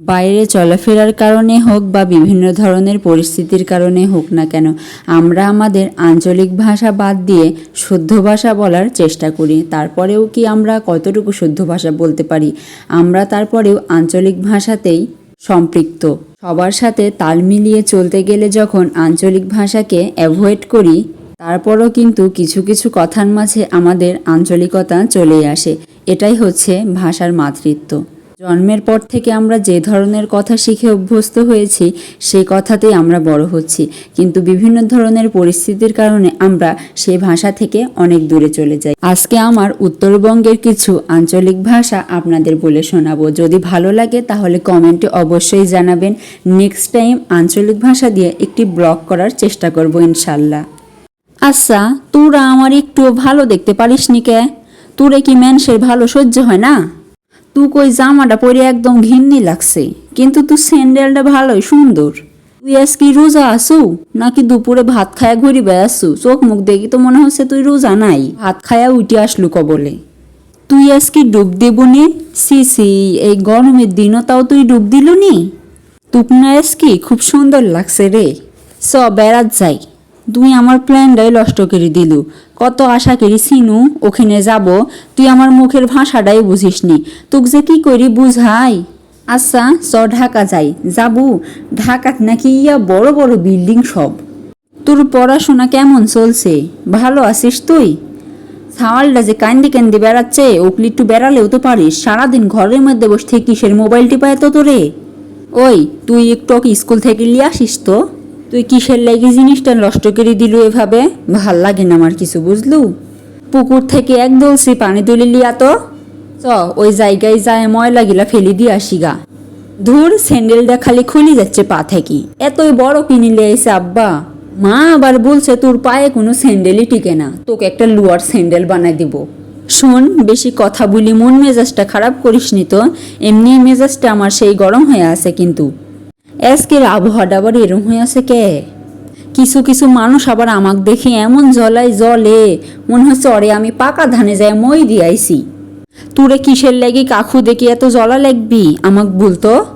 বাইরে চলাফেরার কারণে হোক বা বিভিন্ন ধরনের পরিস্থিতির কারণে হোক না কেন, আমরা আমাদের আঞ্চলিক ভাষা বাদ দিয়ে শুদ্ধ ভাষা বলার চেষ্টা করি। তারপরেও কি আমরা কতটুকু শুদ্ধ ভাষা বলতে পারি? আমরা তারপরেও আঞ্চলিক ভাষাতেই সম্পৃক্ত। সবার সাথে তাল মিলিয়ে চলতে গেলে যখন আঞ্চলিক ভাষাকে অ্যাভয়েড করি, তারপরও কিন্তু কিছু কিছু কথার মাঝে আমাদের আঞ্চলিকতা চলেই আসে। এটাই হচ্ছে ভাষার মাতৃত্ব। জন্মের পর থেকে আমরা যে ধরনের কথা শিখে অভ্যস্ত হয়েছি, সেই কথাতেই আমরা বড় হচ্ছি। কিন্তু বিভিন্ন ধরনের পরিস্থিতির কারণে আমরা সেই ভাষা থেকে অনেক দূরে চলে যাই। আজকে আমার উত্তরবঙ্গের কিছু আঞ্চলিক ভাষা আপনাদের বলে শোনাবো। যদি ভালো লাগে, তাহলে কমেন্টে অবশ্যই জানাবেন। নেক্সট টাইম আঞ্চলিক ভাষা দিয়ে একটি ব্লগ করার চেষ্টা করব ইনশাল্লাহ। আচ্ছা তোরা আমার একটু ভালো দেখতে পারিস নি কে? তোরে কি মানুষের ভালো সহ্য হয় না? তুই কই জামাটা পরে একদম ঘিন্নি লাগছে। কিন্তু তুই স্যান্ডেলটা ভালোই সুন্দর। তুই আজ কি রোজা আসু নাকি দুপুরে ভাত খায়া ঘুরিবে আসু চোখ মুখ দেখি তো মনে হচ্ছে তুই রোজা নাই। ভাত খায়া উঠে আসলু কবলে। তুই আজ কি ডুব দেবনি? সি সি এই গরমের দিনও তাও তুই ডুব দিলু নি তুপনা আজ কি খুব সুন্দর লাগছে রে। চ, বেড়াত যাই। তুই আমার প্ল্যানটাই নষ্ট করে দিলু। কত আশা করি সিনু, ওখানে যাব। তুই আমার মুখের ভাষাটাই বুঝিসনি। তোক যে কি করি বুঝাই? আচ্ছা চ ঢাকা যাই। যাবু? ঢাকাত নাকি ইয়া বড় বড় বিল্ডিং সব। তোর পড়াশোনা কেমন চলছে? ভালো আছিস তুই? ছাওয়ালটা যে কান্দি কান্দি বেড়াচ্ছে ওকলি একটু বেড়ালেও তো পারিস। সারাদিন ঘরের মধ্যে বসে কিসের মোবাইল টিপায় তো তোরে। ওই, তুই একটু স্কুল থেকে নিয়ে আসিস তো? তুই কিসের লেগে জিনিসটা নষ্ট করে দিলু এভাবে? ভালো লাগে না আমার কিছু, বুঝলু? পুকুর থেকে এক দলসি পানি তুলে লিয়া তো। চ, ওই জায়গায় যায় ময়লা গিলা ফেলি দিয়ে আসি গা ধুর স্যান্ডেলটা খালি খুলি যাচ্ছে পা থেকে। এতই বড় কিনে লিয়ে আইসে আব্বা। মা আবার বলছে তোর পায়ে কোনো স্যান্ডেলই টিকে না। তোকে একটা লুয়ার স্যান্ডেল বানাই দিব। শোন, বেশি কথা বলি মন মেজাজটা খারাপ করিসনি তো। এমনি মেজাজটা আমার সেই গরম হয়ে আছে কিন্তু। আজকের আবহাওয়াটা আবার এরম হয়ে আছে কে? কিছু কিছু মানুষ আবার আমাকে দেখে এমন জলাই জলে মনে হচ্ছে অরে আমি পাকা ধানে যায় মই দিয়াইছি তুরে কিসের লাগি কাকু দেখি এত জলা লাগবি? আমাক বলতো,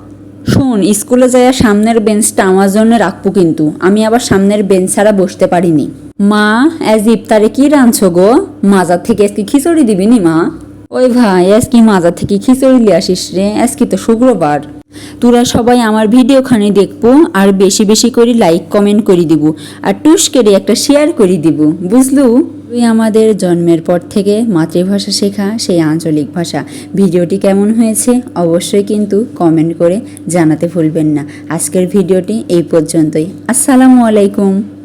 শোন, স্কুলে যাইয়া সামনের বেঞ্চটা আমার জন্য রাখব কিন্তু, আমি আবার সামনের বেঞ্চ ছাড়া বসতে পারিনি। মা, আজ ইফতারে কি রাঁধছো গো? মাজার থেকে আজকে খিচুড়ি দিবি নি মা? ওই ভাই, আজকে মাজার থেকে খিচুড়ি লিয়ে আসিস রে, আজকে তো শুক্রবার। তোরা সবাই আমার ভিডিওখানে দেখব, আর বেশি বেশি করে লাইক কমেন্ট করে দিব, আর টুস করে একটা শেয়ার করে দিব, বুঝলু? তুই আমাদের জন্মের পর থেকে মাতৃভাষা শেখা, সেই আঞ্চলিক ভাষা। ভিডিওটি কেমন হয়েছে অবশ্যই কিন্তু কমেন্ট করে জানাতে ভুলবেন না। আজকের ভিডিওটি এই পর্যন্তই। আসসালামু আলাইকুম।